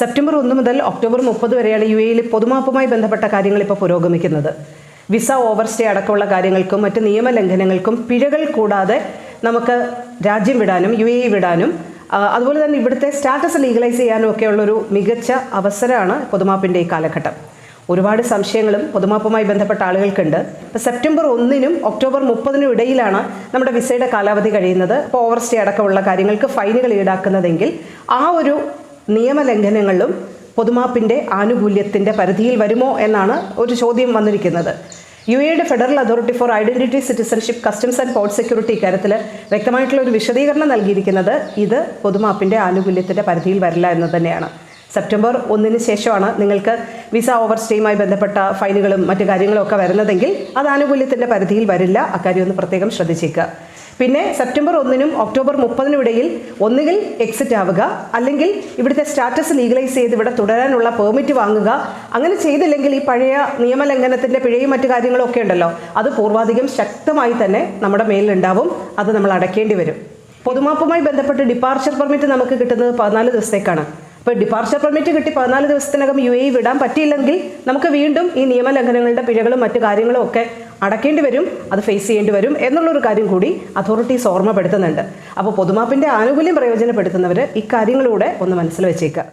September ഒന്ന് മുതൽ October മുപ്പത് വരെയാണ് യു എയിൽ പൊതുമാപ്പുമായി ബന്ധപ്പെട്ട കാര്യങ്ങൾ ഇപ്പോൾ പുരോഗമിക്കുന്നത്. വിസ ഓവർസ്റ്റേ അടക്കമുള്ള കാര്യങ്ങൾക്കും മറ്റ് നിയമലംഘനങ്ങൾക്കും പിഴകൾ കൂടാതെ നമുക്ക് രാജ്യം വിടാനും യു എ വിടാനും അതുപോലെ തന്നെ ഇവിടുത്തെ സ്റ്റാറ്റസ് ലീഗലൈസ് ചെയ്യാനും ഒക്കെയുള്ളൊരു മികച്ച അവസരമാണ് പൊതുമാപ്പിന്റെ ഈ കാലഘട്ടം. ഒരുപാട് സംശയങ്ങളും പൊതുമാപ്പുമായി ബന്ധപ്പെട്ട ആളുകൾക്കുണ്ട്. ഇപ്പോൾ സെപ്റ്റംബർ ഒന്നിനും ഒക്ടോബർ മുപ്പതിനും ഇടയിലാണ് നമ്മുടെ വിസയുടെ കാലാവധി കഴിയുന്നത്. അപ്പോൾ ഓവർസ്റ്റേ അടക്കമുള്ള കാര്യങ്ങൾക്ക് ഫൈനുകൾ ഈടാക്കുന്നതെങ്കിൽ ആ ഒരു നിയമലംഘനങ്ങളും പൊതുമാപ്പിന്റെ ആനുകൂല്യത്തിന്റെ പരിധിയിൽ വരുമോ എന്നാണ് ഒരു ചോദ്യം വന്നിരിക്കുന്നത്. യു എയുടെ federal authority for identity citizenship customs and port security ഇക്കാര്യത്തിൽ വ്യക്തമായിട്ടുള്ള ഒരു വിശദീകരണം നൽകിയിരിക്കുന്നത് ഇത് പൊതുമാപ്പിന്റെ ആനുകൂല്യത്തിന്റെ പരിധിയിൽ വരില്ല എന്ന് തന്നെയാണ്. സെപ്റ്റംബർ ഒന്നിന് ശേഷമാണ് നിങ്ങൾക്ക് വിസ ഓവർ സ്റ്റേയുമായി ബന്ധപ്പെട്ട ഫൈനുകളും മറ്റു കാര്യങ്ങളും ഒക്കെ വരുന്നതെങ്കിൽ അത് ആനുകൂല്യത്തിന്റെ പരിധിയിൽ വരില്ല. അക്കാര്യം ഒന്ന് പ്രത്യേകം ശ്രദ്ധിച്ചേക്കുക. പിന്നെ സെപ്റ്റംബർ ഒന്നിനും ഒക്ടോബർ മുപ്പതിനും ഇടയിൽ ഒന്നുകിൽ എക്സിറ്റ് ആവുക അല്ലെങ്കിൽ ഇവിടുത്തെ സ്റ്റാറ്റസ് ലീഗലൈസ് ചെയ്ത് ഇവിടെ തുടരാനുള്ള പെർമിറ്റ് വാങ്ങുക. അങ്ങനെ ചെയ്തില്ലെങ്കിൽ ഈ പഴയ നിയമലംഘനത്തിന്റെ പിഴയും മറ്റു കാര്യങ്ങളും ഒക്കെ ഉണ്ടല്ലോ അത് പൂർവാധികം ശക്തമായി തന്നെ നമ്മുടെ മേലിലുണ്ടാവും. അത് നമ്മൾ അടയ്ക്കേണ്ടി വരും. പൊതുമാപ്പുമായി ബന്ധപ്പെട്ട് ഡിപ്പാർച്ചർ പെർമിറ്റ് നമുക്ക് കിട്ടുന്നത് പതിനാല് ദിവസത്തേക്കാണ്. അപ്പോൾ ഡിപ്പാർച്ചർ പെർമിറ്റ് കിട്ടി പതിനാല് ദിവസത്തിനകം യു എ വിടാൻ പറ്റിയില്ലെങ്കിൽ നമുക്ക് വീണ്ടും ഈ നിയമലംഘനങ്ങളുടെ പിഴകളും മറ്റു കാര്യങ്ങളും ഒക്കെ അടക്കേണ്ടി വരും അത് ഫേസ് ചെയ്യേണ്ടി വരും എന്നുള്ളൊരു കാര്യം കൂടി അതോറിറ്റീസ് ഓർമ്മപ്പെടുത്തുന്നുണ്ട്. അപ്പോൾ പൊതുമാപ്പിന്റെ ആനുകൂല്യം പ്രയോജനപ്പെടുത്തുന്നവർ ഇക്കാര്യങ്ങളിലൂടെ ഒന്ന് മനസ്സിൽ വെച്ചേക്കുക